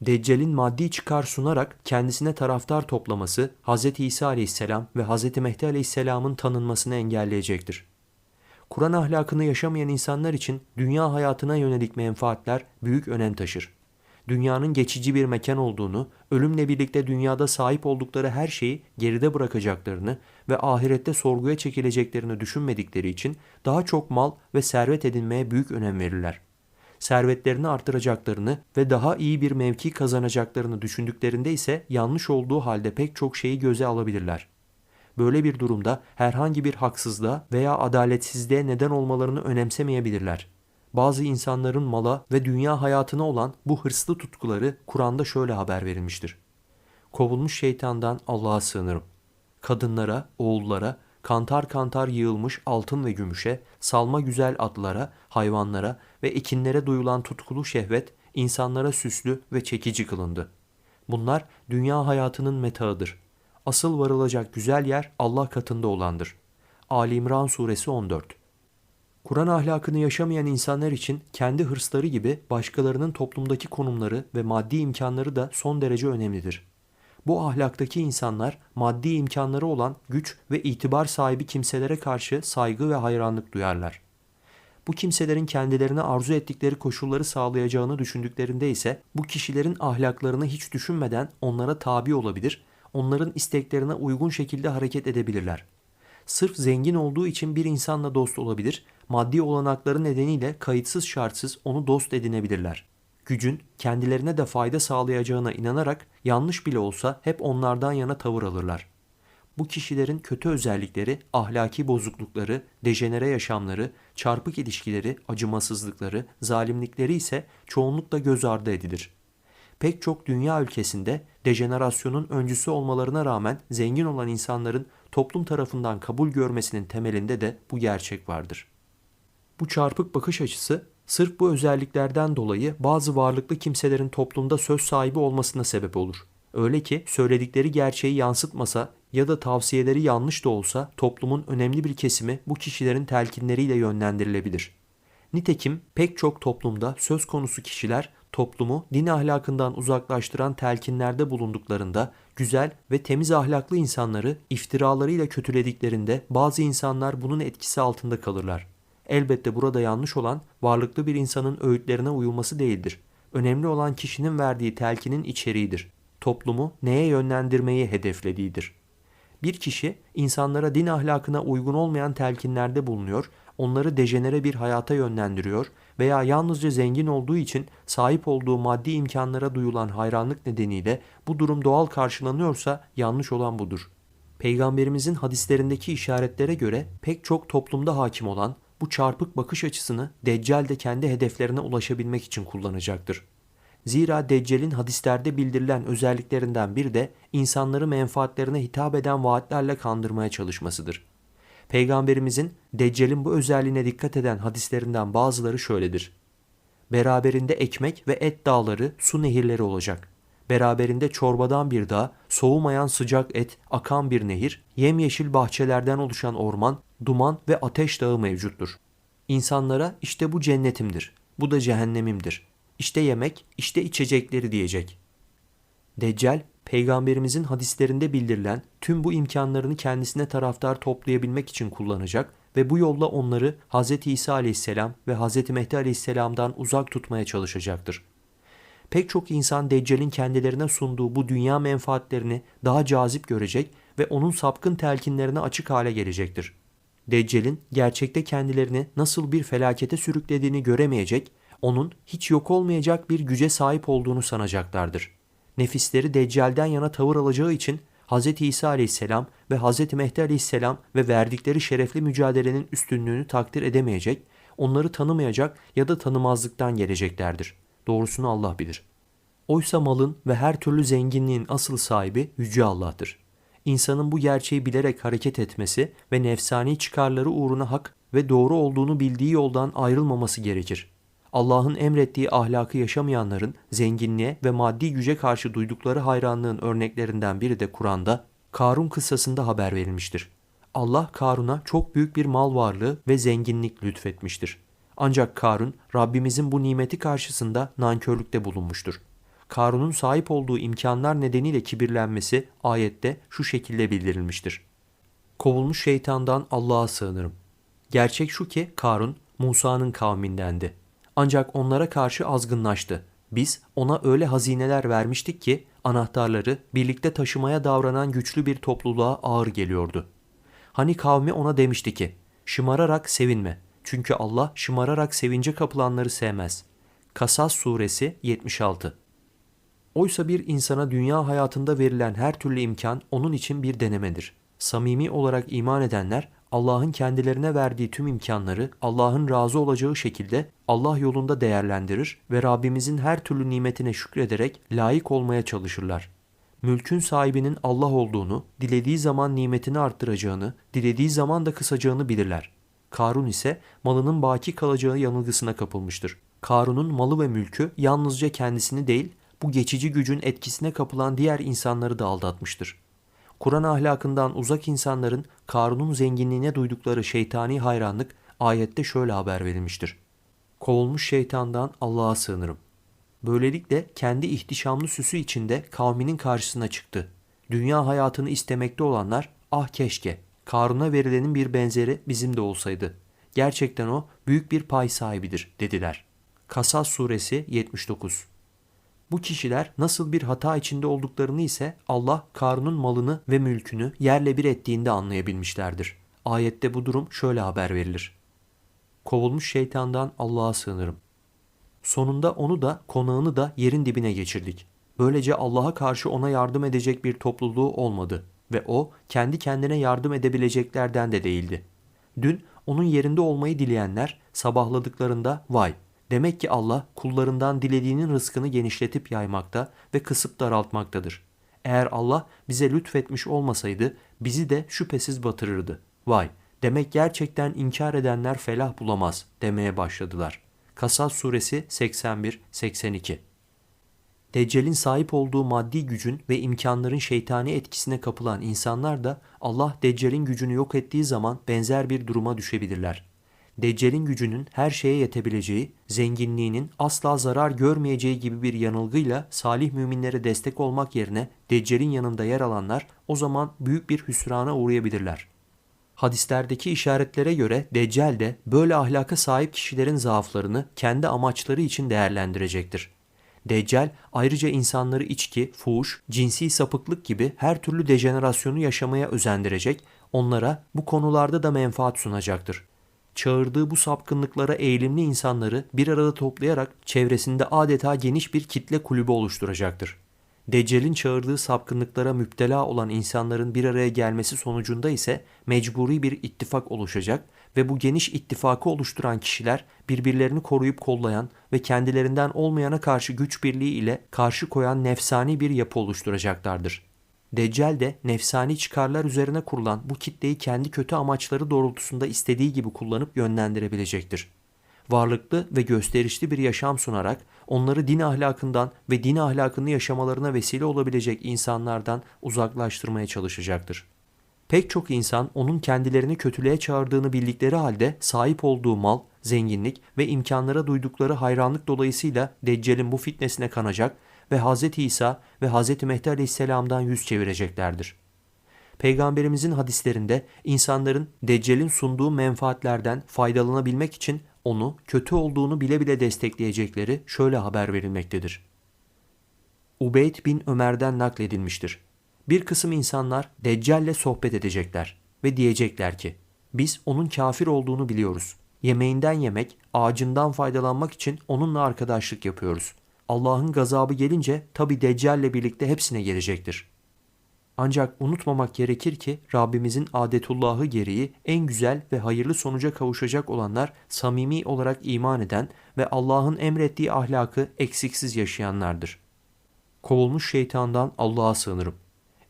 Deccal'in maddi çıkar sunarak kendisine taraftar toplaması Hz. İsa aleyhisselam ve Hz. Mehdi aleyhisselamın tanınmasını engelleyecektir. Kur'an ahlakını yaşamayan insanlar için dünya hayatına yönelik menfaatler büyük önem taşır. Dünyanın geçici bir mekan olduğunu, ölümle birlikte dünyada sahip oldukları her şeyi geride bırakacaklarını ve ahirette sorguya çekileceklerini düşünmedikleri için daha çok mal ve servet edinmeye büyük önem verirler. Servetlerini artıracaklarını ve daha iyi bir mevki kazanacaklarını düşündüklerinde ise yanlış olduğu halde pek çok şeyi göze alabilirler. Böyle bir durumda herhangi bir haksızlığa veya adaletsizliğe neden olmalarını önemsemeyebilirler. Bazı insanların mala ve dünya hayatına olan bu hırslı tutkuları Kur'an'da şöyle haber verilmiştir. Kovulmuş şeytandan Allah'a sığınırım. Kadınlara, oğullara, kantar kantar yığılmış altın ve gümüşe, salma güzel atlara, hayvanlara ve ekinlere duyulan tutkulu şehvet insanlara süslü ve çekici kılındı. Bunlar dünya hayatının metağıdır. Asıl varılacak güzel yer Allah katında olandır. Ali İmran suresi 14 Kur'an ahlakını yaşamayan insanlar için kendi hırsları gibi başkalarının toplumdaki konumları ve maddi imkanları da son derece önemlidir. Bu ahlaktaki insanlar maddi imkanları olan güç ve itibar sahibi kimselere karşı saygı ve hayranlık duyarlar. Bu kimselerin kendilerine arzu ettikleri koşulları sağlayacağını düşündüklerinde ise bu kişilerin ahlaklarını hiç düşünmeden onlara tabi olabilir, onların isteklerine uygun şekilde hareket edebilirler. Sırf zengin olduğu için bir insanla dost olabilir, maddi olanakları nedeniyle kayıtsız şartsız onu dost edinebilirler. Gücün kendilerine de fayda sağlayacağına inanarak yanlış bile olsa hep onlardan yana tavır alırlar. Bu kişilerin kötü özellikleri, ahlaki bozuklukları, dejenere yaşamları, çarpık ilişkileri, acımasızlıkları, zalimlikleri ise çoğunlukla göz ardı edilir. Pek çok dünya ülkesinde dejenerasyonun öncüsü olmalarına rağmen zengin olan insanların toplum tarafından kabul görmesinin temelinde de bu gerçek vardır. Bu çarpık bakış açısı sırf bu özelliklerden dolayı bazı varlıklı kimselerin toplumda söz sahibi olmasına sebep olur. Öyle ki söyledikleri gerçeği yansıtmasa ya da tavsiyeleri yanlış da olsa toplumun önemli bir kesimi bu kişilerin telkinleriyle yönlendirilebilir. Nitekim pek çok toplumda söz konusu kişiler toplumu din ahlakından uzaklaştıran telkinlerde bulunduklarında güzel ve temiz ahlaklı insanları iftiralarıyla kötülediklerinde bazı insanlar bunun etkisi altında kalırlar. Elbette burada yanlış olan varlıklı bir insanın öğütlerine uyulması değildir. Önemli olan kişinin verdiği telkinin içeriğidir. Toplumu neye yönlendirmeyi hedeflediğidir. Bir kişi insanlara din ahlakına uygun olmayan telkinlerde bulunuyor, onları dejenere bir hayata yönlendiriyor veya yalnızca zengin olduğu için sahip olduğu maddi imkanlara duyulan hayranlık nedeniyle bu durum doğal karşılanıyorsa yanlış olan budur. Peygamberimizin hadislerindeki işaretlere göre pek çok toplumda hakim olan bu çarpık bakış açısını Deccal de kendi hedeflerine ulaşabilmek için kullanacaktır. Zira Deccal'in hadislerde bildirilen özelliklerinden biri de insanları menfaatlerine hitap eden vaatlerle kandırmaya çalışmasıdır. Peygamberimizin Deccal'in bu özelliğine dikkat eden hadislerinden bazıları şöyledir. Beraberinde ekmek ve et dağları, su nehirleri olacak. Beraberinde çorbadan bir dağ, soğumayan sıcak et, akan bir nehir, yemyeşil bahçelerden oluşan orman, duman ve ateş dağı mevcuttur. İnsanlara işte bu cennetimdir, bu da cehennemimdir. İşte yemek, işte içecekleri diyecek. Deccal, peygamberimizin hadislerinde bildirilen tüm bu imkanlarını kendisine taraftar toplayabilmek için kullanacak ve bu yolla onları Hz. İsa aleyhisselam ve Hz. Mehdi aleyhisselamdan uzak tutmaya çalışacaktır. Pek çok insan Deccal'in kendilerine sunduğu bu dünya menfaatlerini daha cazip görecek ve onun sapkın telkinlerine açık hale gelecektir. Deccal'in gerçekte kendilerini nasıl bir felakete sürüklediğini göremeyecek, onun hiç yok olmayacak bir güce sahip olduğunu sanacaklardır. Nefisleri Deccal'den yana tavır alacağı için Hz. İsa aleyhisselam ve Hz. Mehdi aleyhisselam ve verdikleri şerefli mücadelenin üstünlüğünü takdir edemeyecek, onları tanımayacak ya da tanımazlıktan geleceklerdir. Doğrusunu Allah bilir. Oysa malın ve her türlü zenginliğin asıl sahibi Yüce Allah'tır. İnsanın bu gerçeği bilerek hareket etmesi ve nefsani çıkarları uğruna hak ve doğru olduğunu bildiği yoldan ayrılmaması gerekir. Allah'ın emrettiği ahlakı yaşamayanların zenginliğe ve maddi güce karşı duydukları hayranlığın örneklerinden biri de Kur'an'da Karun kıssasında haber verilmiştir. Allah Karun'a çok büyük bir mal varlığı ve zenginlik lütfetmiştir. Ancak Karun Rabbimizin bu nimeti karşısında nankörlükte bulunmuştur. Karun'un sahip olduğu imkanlar nedeniyle kibirlenmesi ayette şu şekilde bildirilmiştir. Kovulmuş şeytandan Allah'a sığınırım. Gerçek şu ki Karun Musa'nın kavmindendi. Ancak onlara karşı azgınlaştı. Biz ona öyle hazineler vermiştik ki anahtarları birlikte taşımaya davranan güçlü bir topluluğa ağır geliyordu. Hani kavmi ona demişti ki, şımararak sevinme. Çünkü Allah şımararak sevince kapılanları sevmez. Kasas suresi 76 Oysa bir insana dünya hayatında verilen her türlü imkan onun için bir denemedir. Samimi olarak iman edenler Allah'ın kendilerine verdiği tüm imkanları Allah'ın razı olacağı şekilde Allah yolunda değerlendirir ve Rabbimizin her türlü nimetine şükrederek layık olmaya çalışırlar. Mülkün sahibinin Allah olduğunu, dilediği zaman nimetini arttıracağını, dilediği zaman da kısacağını bilirler. Karun ise malının baki kalacağı yanılgısına kapılmıştır. Karun'un malı ve mülkü yalnızca kendisini değil, bu geçici gücün etkisine kapılan diğer insanları da aldatmıştır. Kur'an ahlakından uzak insanların Karun'un zenginliğine duydukları şeytani hayranlık ayette şöyle haber verilmiştir. Kovulmuş şeytandan Allah'a sığınırım. Böylelikle kendi ihtişamlı süsü içinde kavminin karşısına çıktı. Dünya hayatını istemekte olanlar ah keşke Karun'a verilenin bir benzeri bizim de olsaydı. Gerçekten o büyük bir pay sahibidir dediler. Kasas suresi 79 bu kişiler nasıl bir hata içinde olduklarını ise Allah Karun'un malını ve mülkünü yerle bir ettiğinde anlayabilmişlerdir. Ayette bu durum şöyle haber verilir. Kovulmuş şeytandan Allah'a sığınırım. Sonunda onu da konağını da yerin dibine geçirdik. Böylece Allah'a karşı ona yardım edecek bir topluluğu olmadı ve o kendi kendine yardım edebileceklerden de değildi. Dün onun yerinde olmayı dileyenler sabahladıklarında vay Demek ki Allah kullarından dilediğinin rızkını genişletip yaymakta ve kısıp daraltmaktadır. Eğer Allah bize lütfetmiş olmasaydı bizi de şüphesiz batırırdı. Vay demek gerçekten inkar edenler felah bulamaz demeye başladılar. Kasas suresi 81-82 Deccal'in sahip olduğu maddi gücün ve imkanların şeytani etkisine kapılan insanlar da Allah Deccal'in gücünü yok ettiği zaman benzer bir duruma düşebilirler. Deccal'in gücünün her şeye yetebileceği, zenginliğinin asla zarar görmeyeceği gibi bir yanılgıyla salih müminlere destek olmak yerine Deccal'in yanında yer alanlar o zaman büyük bir hüsrana uğrayabilirler. Hadislerdeki işaretlere göre Deccal de böyle ahlaka sahip kişilerin zaaflarını kendi amaçları için değerlendirecektir. Deccal ayrıca insanları içki, fuhuş, cinsi sapıklık gibi her türlü dejenerasyonu yaşamaya özendirecek, onlara bu konularda da menfaat sunacaktır çağırdığı bu sapkınlıklara eğilimli insanları bir arada toplayarak çevresinde adeta geniş bir kitle kulübü oluşturacaktır. Deccal'in çağırdığı sapkınlıklara müptela olan insanların bir araya gelmesi sonucunda ise mecburi bir ittifak oluşacak ve bu geniş ittifakı oluşturan kişiler birbirlerini koruyup kollayan ve kendilerinden olmayana karşı güç birliği ile karşı koyan nefsani bir yapı oluşturacaklardır. Deccal de nefsani çıkarlar üzerine kurulan bu kitleyi kendi kötü amaçları doğrultusunda istediği gibi kullanıp yönlendirebilecektir. Varlıklı ve gösterişli bir yaşam sunarak onları din ahlakından ve din ahlakını yaşamalarına vesile olabilecek insanlardan uzaklaştırmaya çalışacaktır. Pek çok insan onun kendilerini kötülüğe çağırdığını bildikleri halde sahip olduğu mal, zenginlik ve imkanlara duydukları hayranlık dolayısıyla Deccal'in bu fitnesine kanacak ve Hz. İsa ve Hz. Mehdi Aleyhisselam'dan yüz çevireceklerdir. Peygamberimizin hadislerinde insanların Deccal'in sunduğu menfaatlerden faydalanabilmek için onu kötü olduğunu bile bile destekleyecekleri şöyle haber verilmektedir. Ubeyd bin Ömer'den nakledilmiştir. Bir kısım insanlar Deccal'le sohbet edecekler ve diyecekler ki biz onun kafir olduğunu biliyoruz. Yemeğinden yemek, ağacından faydalanmak için onunla arkadaşlık yapıyoruz. Allah'ın gazabı gelince tabi Deccal'le birlikte hepsine gelecektir. Ancak unutmamak gerekir ki Rabbimizin adetullahı gereği en güzel ve hayırlı sonuca kavuşacak olanlar samimi olarak iman eden ve Allah'ın emrettiği ahlakı eksiksiz yaşayanlardır. Kovulmuş şeytandan Allah'a sığınırım.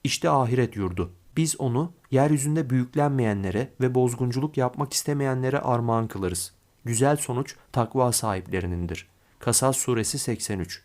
İşte ahiret yurdu. Biz onu yeryüzünde büyüklenmeyenlere ve bozgunculuk yapmak istemeyenlere armağan kılarız. Güzel sonuç takva sahiplerinindir.'' Kasas suresi 83